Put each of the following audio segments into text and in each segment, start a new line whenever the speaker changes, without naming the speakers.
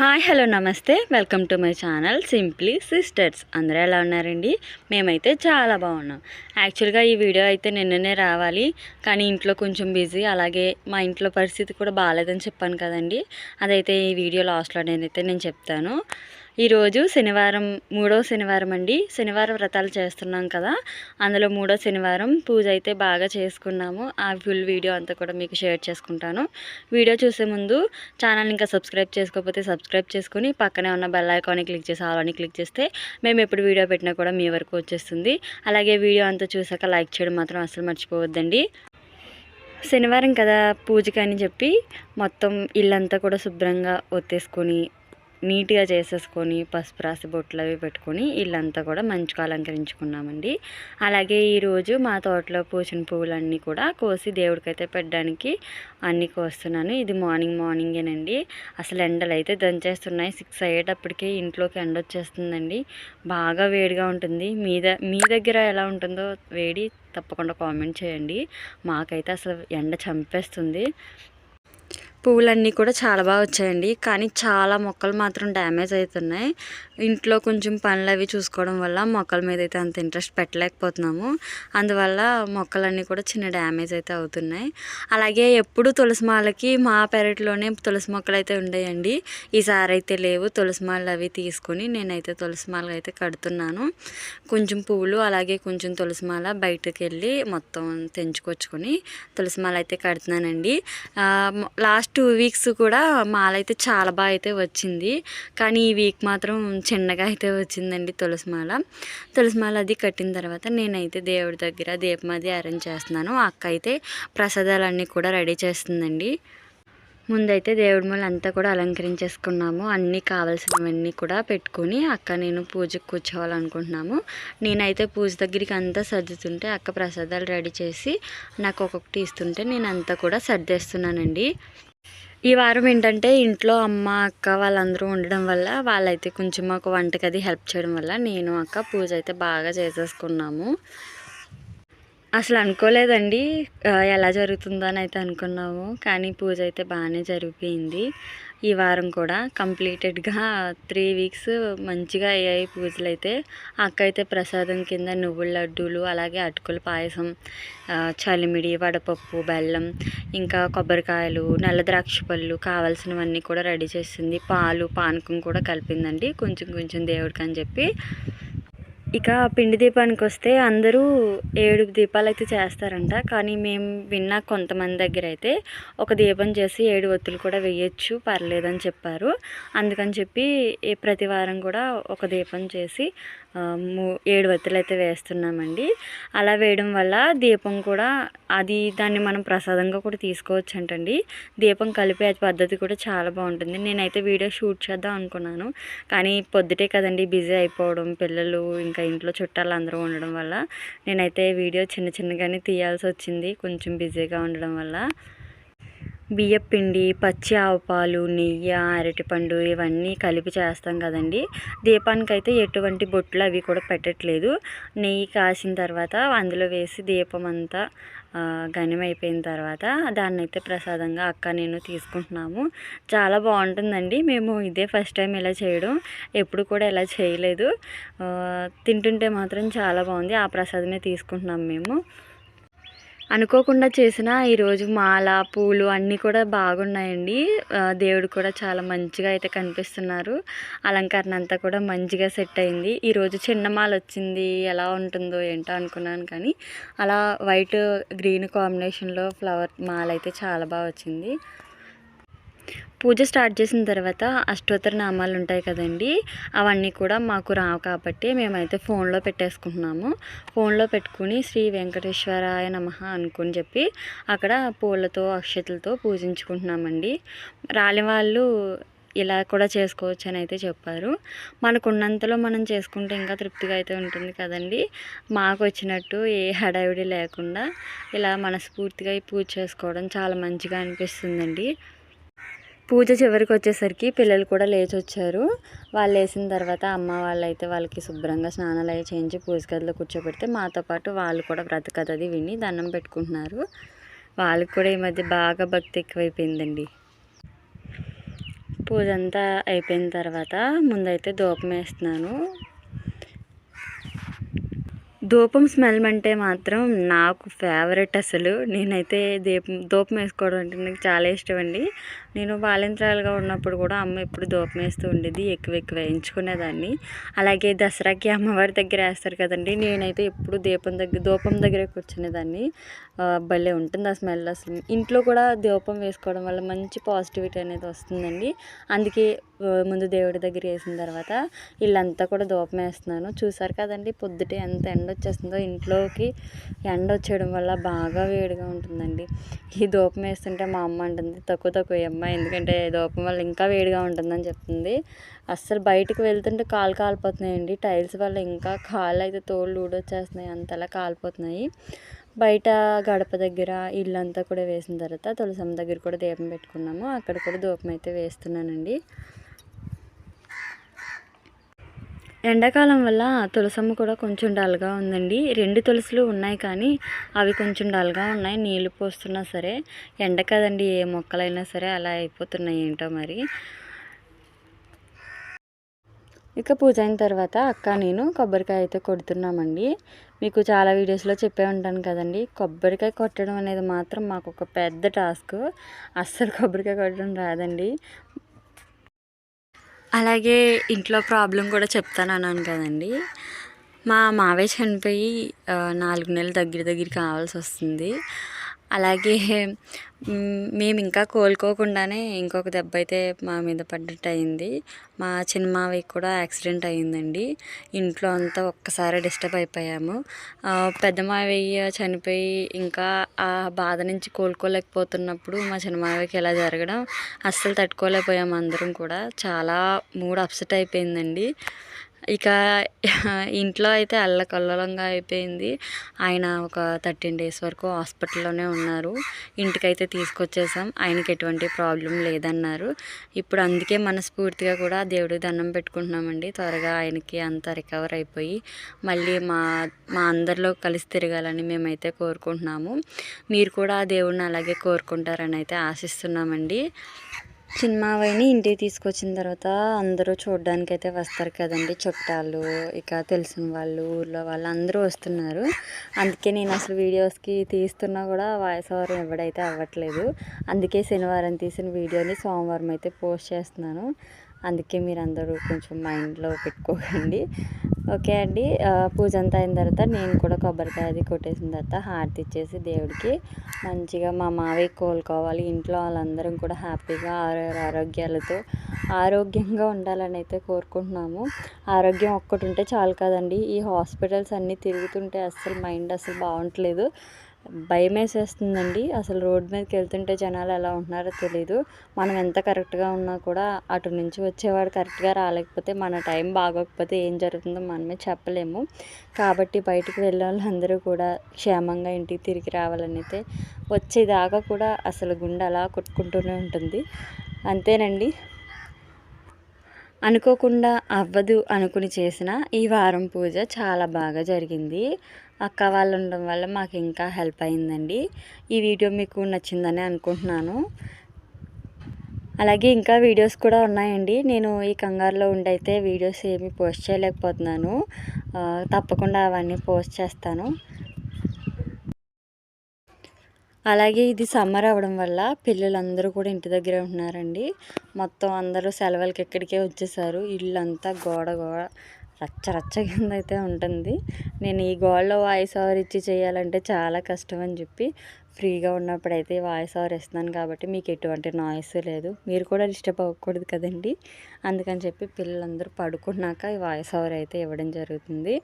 Hi hello నమస్తే. Welcome to my channel simply sisters. అందరూ ఎలా ఉన్నారండి? మేమైతే చాలా బాగున్నాం. యాక్చువల్గా ఈ వీడియో అయితే నిన్ననే రావాలి. కానీ ఇంట్లో కొంచెం బిజీ. అలాగే మా ఇంట్లో పరిస్థితి కూడా బాగాలేదని చెప్పాను కదండి. అదైతే ఈ వీడియో లాస్ట్లో నేనైతే నేను చెప్తాను. ఈరోజు శనివారం మూడో శనివారం అండి. శనివారం వ్రతాలు చేస్తున్నాం కదా. అందులో మూడో శనివారం పూజ అయితే బాగా చేసుకున్నాము. ఆ ఫుల్ వీడియో అంతా కూడా మీకు షేర్ చేసుకుంటాను. వీడియో చూసే ముందు ఛానల్ ఇంకా సబ్స్క్రైబ్ చేసుకోకపోతే సబ్స్క్రైబ్ చేసుకుని పక్కనే ఉన్న బెల్ ఐకాన్ని క్లిక్ చేసి ఆలోని క్లిక్ చేస్తే మేము ఎప్పుడు వీడియో పెట్టినా కూడా మీ వరకు వచ్చేస్తుంది. అలాగే వీడియో అంతా చూసాక లైక్ చేయడం మాత్రం అసలు మర్చిపోవద్దండి. శనివారం కదా పూజకి అని చెప్పి మొత్తం ఇల్లంతా కూడా శుభ్రంగా ఒత్తేసుకొని నీట్గా చేసేసుకొని పసుపు రాసి బొట్లు అవి పెట్టుకొని ఇల్లంతా కూడా మంచిగా అలంకరించుకున్నామండి. అలాగే ఈరోజు మా తోటలో పూసిన పువ్వులన్నీ కూడా కోసి దేవుడికైతే పెట్టడానికి అన్నీ కోస్తున్నాను. ఇది మార్నింగ్ మార్నింగేనండి. అసలు ఎండలు అయితే దంచేస్తున్నాయి. సిక్స్ అయ్యేటప్పటికే ఇంట్లోకి ఎండ వచ్చేస్తుందండి బాగా వేడిగా ఉంటుంది. మీ ద మీ దగ్గర ఎలా ఉంటుందో వేడి తప్పకుండా కామెంట్ చేయండి. మాకైతే అసలు ఎండ చంపేస్తుంది. పువ్వులన్నీ కూడా చాలా బాగా వచ్చాయండి. కానీ చాలా మొక్కలు మాత్రం డ్యామేజ్ అవుతున్నాయి ఇంట్లో కొంచెం పనులు అవి చూసుకోవడం వల్ల మొక్కల మీద అయితే అంత ఇంట్రెస్ట్ పెట్టలేకపోతున్నాము. అందువల్ల మొక్కలన్నీ కూడా చిన్న డ్యామేజ్ అయితే అవుతున్నాయి. అలాగే ఎప్పుడు తులసి మాలకి మా పెరట్లోనే తులసి మొక్కలు అయితే ఉండేయండి. ఈసారి అయితే లేవు. తులసి మాలలు అవి తీసుకొని నేనైతే తులసి మాలలు అయితే కడుతున్నాను. కొంచెం పువ్వులు అలాగే కొంచెం తులసి మాల బయటకు వెళ్ళి మొత్తం తెంచుకొచ్చుకొని తులసి మాల అయితే కడుతున్నానండి. లాస్ట్ టూ వీక్స్ కూడా మాల అయితే చాలా బాగా అయితే వచ్చింది. కానీ ఈ వీక్ మాత్రం చిన్నగా అయితే వచ్చిందండి తులసి మాల తులసి మాల అది కట్టిన తర్వాత నేనైతే దేవుడి దగ్గర దీపం అది అరేంజ్ చేస్తున్నాను. అక్క అయితే ప్రసాదాలన్నీ కూడా రెడీ చేస్తుందండి. ముందైతే దేవుడి మూల అంతా కూడా అలంకరించేసుకున్నాము. అన్నీ కావాల్సినవన్నీ కూడా పెట్టుకొని అక్క నేను పూజకు కూర్చోవాలనుకుంటున్నాము. నేనైతే పూజ దగ్గరికి అంతా సర్దుతుంటే అక్క ప్రసాదాలు రెడీ చేసి నాకు ఒక్కొక్కటి ఇస్తుంటే నేను అంతా కూడా సర్దేస్తున్నానండి. ఈ వారం ఏంటంటే ఇంట్లో అమ్మ అక్క వాళ్ళందరూ ఉండడం వల్ల వాళ్ళైతే కొంచెం మాకు వంటకి అది హెల్ప్ చేయడం వల్ల నేను అక్క పూజ అయితే బాగా చేసేసుకున్నాము. అసలు అనుకోలేదండి ఎలా జరుగుతుందో అని అయితే అనుకున్నాము. కానీ పూజ అయితే బాగానే జరిగిపోయింది. ఈ వారం కూడా కంప్లీటెడ్గా త్రీ వీక్స్ మంచిగా అయ్యాయి పూజలు అయితే అక్క అయితే ప్రసాదం కింద నువ్వుల లడ్డూలు అలాగే అటుకుల పాయసం చలిమిడి వడపప్పు బెల్లం ఇంకా కొబ్బరికాయలు నల్ల ద్రాక్ష పళ్ళు కావాల్సినవన్నీ కూడా రెడీ చేసింది. పాలు పానకం కూడా కలిపిందండి. కొంచెం కొంచెం దేవుడికి అని చెప్పి ఇక పిండి దీపానికి వస్తే అందరూ ఏడు దీపాలు అయితే చేస్తారంట. కానీ మేము విన్న కొంతమంది దగ్గర అయితే ఒక దీపం చేసి ఏడు ఒత్తులు కూడా వేయచ్చు పర్లేదని చెప్పారు. అందుకని చెప్పి ప్రతి వారం కూడా ఒక దీపం చేసి ఏడు వత్తులు అయితే వేస్తున్నామండి. అలా వేయడం వల్ల దీపం కూడా అది దాన్ని మనం ప్రసాదంగా కూడా తీసుకోవచ్చు అంటండి దీపం కలిపే పద్ధతి కూడా చాలా బాగుంటుంది. నేనైతే వీడియో షూట్ చేద్దాం అనుకున్నాను. కానీ పొద్దుటే కదండి బిజీ అయిపోవడం పిల్లలు ఇంకా ఇంట్లో చుట్టాలు అందరూ ఉండడం వల్ల నేనైతే వీడియో చిన్న చిన్నగానే తీయాల్సి వచ్చింది కొంచెం బిజీగా ఉండడం వల్ల. బియ్యపిండి పచ్చి ఆవుపాలు నెయ్యి అరటిపండు ఇవన్నీ కలిపి చేస్తాం కదండి. దీపానికి అయితే ఎటువంటి బొట్లు అవి కూడా పెట్టట్లేదు. నెయ్యి కాసిన తర్వాత అందులో వేసి దీపం అంతా ఘనమైపోయిన తర్వాత దాన్ని అయితే ప్రసాదంగా అక్క నేను తీసుకుంటున్నాము. చాలా బాగుంటుందండి. మేము ఇదే ఫస్ట్ టైం ఇలా చేయడం. ఎప్పుడు కూడా ఇలా చేయలేదు. తింటుంటే మాత్రం చాలా బాగుంది. ఆ ప్రసాదమే తీసుకుంటున్నాం మేము. అనుకోకుండా చేసిన ఈరోజు మాల పూలు అన్నీ కూడా బాగున్నాయండి. దేవుడు కూడా చాలా మంచిగా అయితే కనిపిస్తున్నారు. అలంకరణ అంతా కూడా మంచిగా సెట్ అయింది. ఈరోజు చిన్న మాల వచ్చింది. ఎలా ఉంటుందో ఏంటో అనుకున్నాను కానీ అలా వైట్ గ్రీన్ కాంబినేషన్లో ఫ్లవర్ మాల అయితే చాలా బాగా వచ్చింది. పూజ స్టార్ట్ చేసిన తర్వాత అష్టోత్తర నామాలు ఉంటాయి కదండి అవన్నీ కూడా మాకు రావు కాబట్టి మేమైతే ఫోన్లో పెట్టేసుకుంటున్నాము. ఫోన్లో పెట్టుకుని శ్రీ వెంకటేశ్వరాయ నమ అనుకుని చెప్పి అక్కడ పూలతో అక్షతలతో పూజించుకుంటున్నామండి. రాలి వాళ్ళు ఇలా కూడా చేసుకోవచ్చు అని అయితే చెప్పారు. మనకున్నంతలో మనం చేసుకుంటే ఇంకా తృప్తిగా అయితే ఉంటుంది కదండి. మాకు వచ్చినట్టు ఏ హడావిడి లేకుండా ఇలా మనస్ఫూర్తిగా ఈ పూజ చేసుకోవడం చాలా మంచిగా అనిపిస్తుందండి. పూజ చివరికి వచ్చేసరికి పిల్లలు కూడా లేచి వచ్చారు వాళ్ళు వేసిన తర్వాత అమ్మ వాళ్ళు అయితే వాళ్ళకి శుభ్రంగా స్నానాలు అవి చేయించి పూజ గదిలో కూర్చోబెడితే మాతో పాటు వాళ్ళు కూడా బ్రతకథ అది విని దండం పెట్టుకుంటున్నారు. వాళ్ళకి కూడా ఈ మధ్య బాగా భక్తి ఎక్కువైపోయిందండి. పూజ అంతా అయిపోయిన తర్వాత ముందైతే ధూపం వేస్తున్నాను. ధూపం స్మెల్ అంటే మాత్రం నాకు ఫేవరెట్ అసలు. నేనైతే దీపం ధూపం వేసుకోవడం అంటే నాకు చాలా ఇష్టం అండి. నేను బాలింత్రాలుగా ఉన్నప్పుడు కూడా అమ్మ ఎప్పుడు ధూపం వేస్తూ ఉండేది ఎక్కువ ఎక్కువ వేయించుకునేదాన్ని. అలాగే దసరాకి అమ్మవారి దగ్గర వేస్తారు కదండి. నేనైతే ఎప్పుడు దీపం దగ్గర దూపం దగ్గరే కూర్చునేదాన్ని. భలే ఉంటుంది ఆ స్మెల్ అసలు. ఇంట్లో కూడా దీపం వేసుకోవడం వల్ల మంచి పాజిటివిటీ అనేది వస్తుందండి. అందుకే ముందు దేవుడి దగ్గర వేసిన తర్వాత ఇల్లంతా కూడా దూపం వేస్తున్నాను చూసారు కదండి పొద్దుటే ఎంత ఎండ వచ్చేస్తుందో ఇంట్లోకి ఎండ వచ్చేయడం వల్ల బాగా వేడిగా ఉంటుందండి. ఈ దూపం వేస్తుంటే మా అమ్మ అంటుంది తక్కువ తక్కువ అమ్మ ఎందుకంటే దూపం వల్ల ఇంకా వేడిగా ఉంటుందని చెప్తుంది. అస్సలు బయటకు వెళ్తుంటే కాలు కాలిపోతున్నాయండి. టైల్స్ వల్ల ఇంకా కాళ్ళు అయితే తోళ్ళు ఊడొచ్చేస్తున్నాయి అంతలా కాలిపోతున్నాయి. బయట గడప దగ్గర ఇల్లంతా కూడా వేసిన తర్వాత తులసమ్మ దగ్గర కూడా దీపం పెట్టుకున్నాము. అక్కడ కూడా దూపం అయితే వేస్తున్నానండి. ఎండాకాలం వల్ల తులసమ్మ కూడా కొంచెం డల్గా ఉందండి. రెండు తులసులు ఉన్నాయి కానీ అవి కొంచెం డల్గా ఉన్నాయి. నీళ్ళు పోస్తున్నా సరే ఎండ కదండి ఏ మొక్కలైనా సరే అలా అయిపోతున్నాయి ఏంటో మరి. ఇక పూజ అయిన తర్వాత అక్క నేను కొబ్బరికాయ అయితే కొడుతున్నామండి. మీకు చాలా వీడియోస్లో చెప్పే ఉంటాను కదండి. కొబ్బరికాయ కొట్టడం అనేది మాత్రం మాకు ఒక పెద్ద టాస్క్. అస్సలు కొబ్బరికాయ కొట్టడం రాదండి. అలాగే ఇంట్లో ప్రాబ్లం కూడా చెప్తాను అన్నాను కదండి. మా మావయ్య చనిపోయి నాలుగు నెలలు దగ్గర దగ్గర కావాల్సి వస్తుంది. అలాగే మేము ఇంకా కోలుకోకుండానే ఇంకొక దెబ్బ అయితే మా మీద పడ్డట్టు అయింది మా చిన్న కూడా యాక్సిడెంట్ అయ్యిందండి. ఇంట్లో అంతా ఒక్కసారి డిస్టర్బ్ అయిపోయాము. పెద్ద మావయ్య చనిపోయి ఇంకా ఆ బాధ నుంచి కోలుకోలేకపోతున్నప్పుడు మా చిన్నమావయ్యకి ఇలా జరగడం అస్సలు తట్టుకోలేకపోయాము అందరం కూడా. చాలా మూడ్ అప్సెట్ అయిపోయిందండి. ఇక ఇంట్లో అయితే అల్లకల్లోలంగా అయిపోయింది. ఆయన ఒక థర్టీన్ డేస్ వరకు హాస్పిటల్లోనే ఉన్నారు. ఇంటికైతే తీసుకొచ్చేసాం. ఆయనకి ఎటువంటి ప్రాబ్లం లేదన్నారు. ఇప్పుడు అందుకే మనస్ఫూర్తిగా కూడా దేవుడికి దండం పెట్టుకుంటున్నామండి. త్వరగా ఆయనకి అంతా రికవర్ అయిపోయి మళ్ళీ మా మా అందరిలో కలిసి తిరగాలని మేమైతే కోరుకుంటున్నాము. మీరు కూడా ఆ దేవుడిని అలాగే కోరుకుంటారని అయితే ఆశిస్తున్నామండి. చిన్నమావయ్యని ఇంటికి తీసుకొచ్చిన తర్వాత అందరూ చూడడానికి అయితే వస్తారు కదండి. చుట్టాలు ఇక తెలిసిన వాళ్ళు ఊర్లో వాళ్ళు అందరూ వస్తున్నారు. అందుకే నేను అసలు వీడియోస్కి తీస్తున్నా కూడా వాయిస్ ఓవర్ ఎవడైతే అవ్వట్లేదు. అందుకే శనివారం తీసిన వీడియోని సోమవారం అయితే పోస్ట్ చేస్తున్నాను. అందుకే మీరు అందరూ కొంచెం మైండ్లో పెట్టుకోకండి. ఓకే అండి. పూజ అంతా అయిన తర్వాత నేను కూడా కొబ్బరికాయ అది కొట్టేసిన తర్వాత హారతి ఇచ్చేసి దేవుడికి మంచిగా మా మావయ్య కోలుకోవాలి. ఇంట్లో వాళ్ళందరం కూడా హ్యాపీగా ఆరోగ్యాలతో ఆరోగ్యంగా ఉండాలని అయితే కోరుకుంటున్నాము. ఆరోగ్యం ఒక్కటి ఉంటే చాలు కదండి. ఈ హాస్పిటల్స్ అన్నీ తిరుగుతుంటే అస్సలు మైండ్ అసలు బాగుంటలేదు. భయం వేసేస్తుందండి అసలు రోడ్ మీదకి వెళ్తుంటే జనాలు ఎలా ఉంటున్నారో తెలీదు. మనం ఎంత కరెక్ట్గా ఉన్నా కూడా అటు నుంచి వచ్చేవాడు కరెక్ట్గా రాలేకపోతే మన టైం బాగోకపోతే ఏం జరుగుతుందో మనమే చెప్పలేము. కాబట్టి బయటికి వెళ్ళే వాళ్ళందరూ కూడా క్షేమంగా ఇంటికి తిరిగి రావాలని అయితే వచ్చేదాకా కూడా అసలు గుండె అలా కొట్టుకుంటూనే ఉంటుంది. అంతేనండి. అనుకోకుండా అవ్వదు అనుకుని చేసిన ఈ వారం పూజ చాలా బాగా జరిగింది. అక్క వాళ్ళు ఉండడం వల్ల మాకు ఇంకా హెల్ప్ అయిందండి. ఈ వీడియో మీకు నచ్చిందని అనుకుంటున్నాను. అలాగే ఇంకా వీడియోస్ కూడా ఉన్నాయండి. నేను ఈ కంగారులో ఉండైతే వీడియోస్ ఏమీ పోస్ట్ చేయలేకపోతున్నాను. తప్పకుండా అవన్నీ పోస్ట్ చేస్తాను. అలాగే ఇది సమ్మర్ అవ్వడం వల్ల పిల్లలందరూ కూడా ఇంటి దగ్గరే ఉంటున్నారండి. మొత్తం అందరూ సెలవులకి ఎక్కడికే వచ్చేసారు. ఇల్లంతా గోడ గోడ రచ్చ రచ్చ కింద అయితే ఉంటుంది. నేను ఈ గోడలో వాయిస్ ఓవర్ ఇచ్చి చేయాలంటే చాలా కష్టం అని చెప్పి ఫ్రీగా ఉన్నప్పుడైతే వాయిస్ ఓవర్ ఇస్తున్నాను కాబట్టి మీకు ఎటువంటి నాయిస్ లేదు. మీరు కూడా డిస్టర్బ్ అవ్వకూడదు కదండి. అందుకని చెప్పి పిల్లలందరూ పడుకున్నాక ఈ వాయిస్ ఓవర్ అయితే ఇవ్వడం జరుగుతుంది.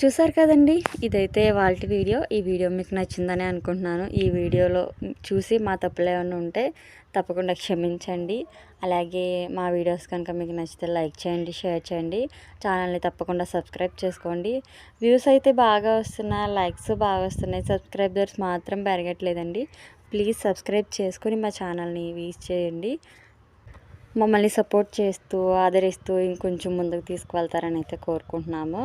చూసారు కదండి? ఇదైతే వాళ్ళ వీడియో. ఈ వీడియో మీకు నచ్చిందని అనుకుంటున్నాను. ఈ వీడియోలో చూసి మా తప్పులు ఏమైనా ఉంటే తప్పకుండా క్షమించండి. అలాగే మా వీడియోస్ కనుక మీకు నచ్చితే లైక్ చేయండి షేర్ చేయండి. ఛానల్ని తప్పకుండా సబ్స్క్రైబ్ చేసుకోండి. వ్యూస్ అయితే బాగా వస్తున్నాయి. లైక్స్ బాగా వస్తున్నాయి. సబ్స్క్రైబర్స్ మాత్రం పెరగట్లేదండి. ప్లీజ్ సబ్స్క్రైబ్ చేసుకొని మా ఛానల్ని వీస్ చేయండి. మమ్మల్ని సపోర్ట్ చేస్తూ ఆదరిస్తూ ఇంకొంచెం ముందుకు తీసుకువెళ్తారని అయితే కోరుకుంటున్నాము.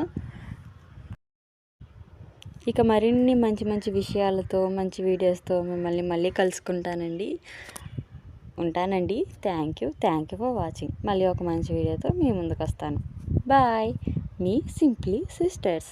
ఇక మరిన్ని మంచి మంచి విషయాలతో మంచి వీడియోస్తో మిమ్మల్ని మళ్ళీ కలుసుకుంటానండి. ఉంటానండి. Thank you thank you for watching మళ్ళీ ఒక మంచి వీడియోతో మీ ముందుకు వస్తాను బాయ్ మీ సింప్లీ సిస్టర్స్